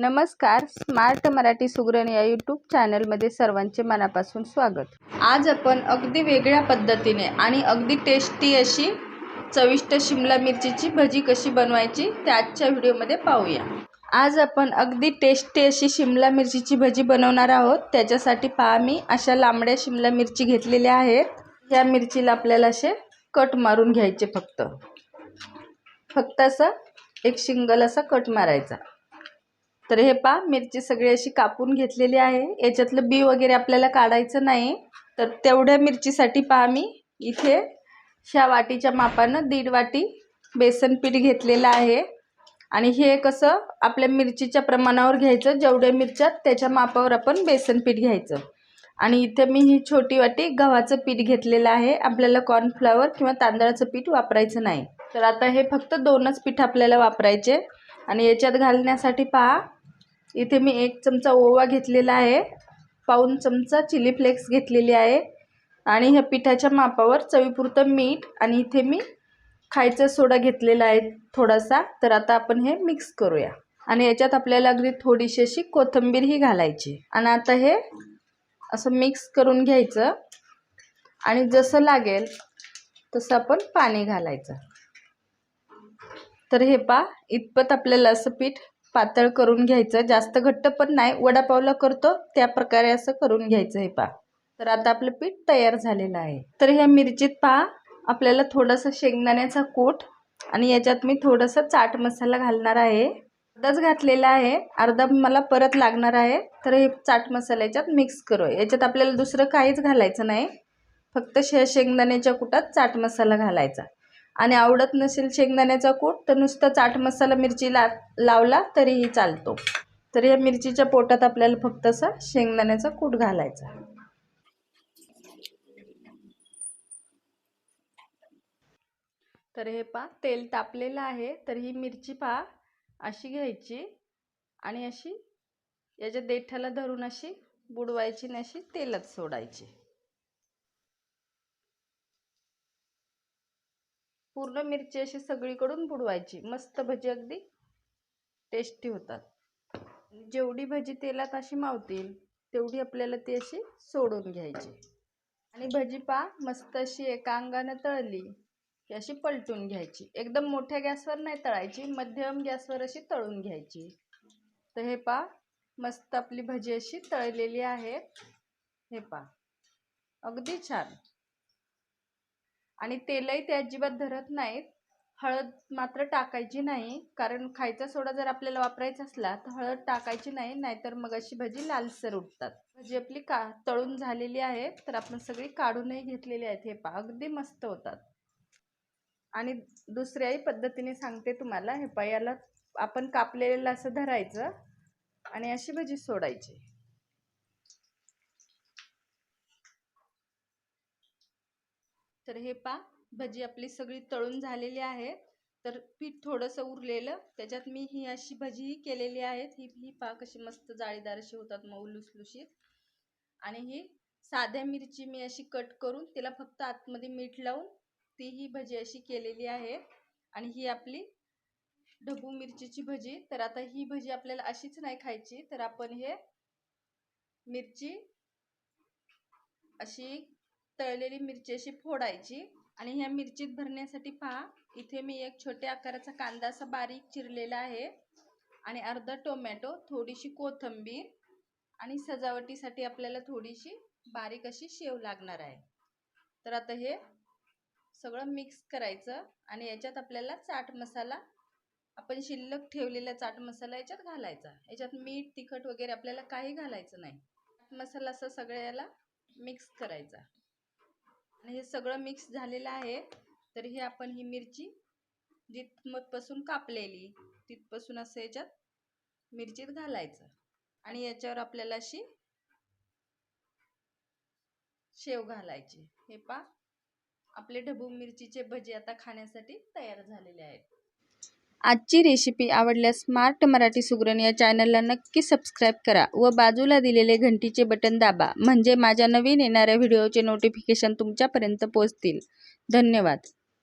नमस्कार. स्मार्ट मराठी सुगरण या यूट्यूब चॅनलमध्ये सर्वांचे मनापासून स्वागत. आज आपण अगदी वेगळ्या पद्धतीने आणि अगदी टेस्टी अशी चविष्ट शिमला मिरचीची भजी कशी बनवायची ते आजच्या व्हिडिओमध्ये पाहूया. आज आपण अगदी टेस्टी अशी शिमला मिरचीची भजी बनवणार आहोत. त्याच्यासाठी पहा मी अशा लांबड्या शिमला मिरची घेतलेल्या आहेत. या मिरचीला आपल्याला असे कट मारून घ्यायचे फक्त. फक्त असं एक शिंगल असा कट मारायचा. तर हे पा मिरची सगळी अशी कापून घेतलेली आहे. याच्यातलं बी वगैरे आपल्याला काढायचं नाही. तर तेवढ्या मिरचीसाठी पहा मी इथे ह्या वाटीच्या मापानं दीड वाटी बेसन पीठ घेतलेलं आहे. आणि हे कसं आपल्या मिरचीच्या प्रमाणावर घ्यायचं जेवढ्या मिरच्यात त्याच्या मापावर आपण बेसन पीठ घ्यायचं. आणि इथे मी ही छोटी वाटी गव्हाचं पीठ घेतलेलं आहे. आपल्याला कॉर्नफ्लॉवर किंवा तांदळाचं पीठ वापरायचं नाही. तर आता हे फक्त दोनच पीठ आपल्याला वापरायचे. आणि याच्यात घालण्यासाठी पहा इथे मी एक चमचा ओवा घेतलेला आहे. पाऊन चमचा चिली फ्लेक्स घेतलेली आहे. आणि ह्या पिठाच्या मापावर चवीपुरतं मीठ आणि इथे मी खायचा सोडा घेतलेला आहे थोडासा. तर आता आपण हे मिक्स करूया. आणि याच्यात आपल्याला अगदी थोडीशी अशी कोथिंबीरही घालायची. आणि आता हे असं मिक्स करून घ्यायचं. आणि जसं लागेल तसं आपण पाणी घालायचं. तर हे पा इतपत आपल्याला असं पीठ पातळ करून घ्यायचं. जास्त घट्ट पण नाही. वडापावला करतो. त्या प्रकारे असं करून घ्यायचं हे पा तर आता आपलं पीठ तयार झालेलं आहे. तर ह्या मिरचीत पहा आपल्याला थोडंसं शेंगदाण्याचा कूट आणि याच्यात मी थोडंसं चाट मसाला घालणार आहे. अर्धाच घातलेला आहे. अर्धा मला परत लागणार आहे. तर हे चाट मसाला याच्यात मिक्स करू याच्यात आपल्याला दुसरं काहीच घालायचं नाही. फक्त शे शेंगदाण्याच्या कुटात चाट मसाला घालायचा. आणि आवडत नसेल शेंगदाण्याचा कूट तर नुसतं चाट मसाला मिरची ला लावला तरीही चालतो. तर या मिरचीच्या पोटात आपल्याला फक्त असा शेंगदाण्याचा कूट घालायचा. तर हे पा तेल तापलेलं आहे. तर ही मिरची पहा अशी घ्यायची. आणि अशी याच्या देठाला धरून अशी बुडवायची आणि अशी तेलात सोडायची. पूर्ण मिरची अशी सगळीकडून बुडवायची. मस्त भजी अगदी टेस्टी होतात. जेवढी भजी तेलात अशी मावतील तेवढी आपल्याला ती अशी सोडून घ्यायची. आणि भजी पा मस्त अशी एका अंगानं तळली की अशी पलटून घ्यायची. एकदम मोठ्या गॅसवर नाही तळायची मध्यम गॅसवर अशी तळून घ्यायची. तर हे पा मस्त आपली भजी अशी तळलेली आहे. हे पा. अगदी छान. आणि तेलही ते अजिबात धरत नाहीत. हळद मात्र टाकायची नाही. कारण खायचा सोडा जर आपल्याला वापरायचा असला तर हळद टाकायची नाही नाहीतर मग अशी भजी लालसर उठतात भजी आपली का तळून झालेली आहे तर आपण सगळी काढूनही घेतलेली आहेत. हे पा अगदी मस्त होतात. आणि दुसऱ्याही पद्धतीने सांगते तुम्हाला हे पा याला आपण कापलेलं असं धरायचं आणि अशी भजी सोडायची. तर हे पा भजी आपली सगळी तळून झालेली आहे. तर पीठ थोडंसं उरलेलं त्याच्यात मी ही अशी भजीही केलेली आहेत. ही ही पा कशी मस्त जाळीदार अशी होतात मऊ लुसलुशीत. आणि ही साध्या मिरची मी अशी कट करून तिला फक्त आतमध्ये मीठ लावून ती ही भजी अशी केलेली आहे. आणि ही आपली ढबू मिरचीची भजी. तर आता ही भजी आपल्याला अशीच नाही खायची. तर आपण हे मिरची अशी तळलेली मिरची अशी फोडायची आणि ह्या मिरचीत भरण्यासाठी पहा इथे मी एक छोट्या आकाराचा कांदा असा बारीक चिरलेला आहे आणि अर्धा टोमॅटो थोडीशी कोथिंबीर आणि सजावटीसाठी आपल्याला थोडीशी बारीक अशी शेव लागणार आहे. तर आता हे सगळं मिक्स करायचं आणि याच्यात आपल्याला चाट मसाला आपण शिल्लक ठेवलेला चाट मसाला याच्यात घालायचा. याच्यात मीठ तिखट वगैरे आपल्याला काही घालायचं नाही. मसाला असा सगळ्याला मिक्स करायचा. आणि हे सगळं मिक्स झालेलं आहे. तर हे आपण ही मिरची जिथमतपासून कापलेली तिथपासून असं याच्यात मिरचीत घालायचं. आणि याच्यावर आपल्याला अशी शेव घालायची. हे पा आपले ढबू मिरचीचे भजी आता खाण्यासाठी तयार झालेले आहेत. आजची रेसिपी आवडल्यास स्मार्ट मराठी सुगरण या चॅनलला नक्की सबस्क्राईब करा व बाजूला दिलेले घंटीचे बटन दाबा म्हणजे माझ्या नवीन येणाऱ्या व्हिडिओचे नोटिफिकेशन तुमच्यापर्यंत पोचतील धन्यवाद.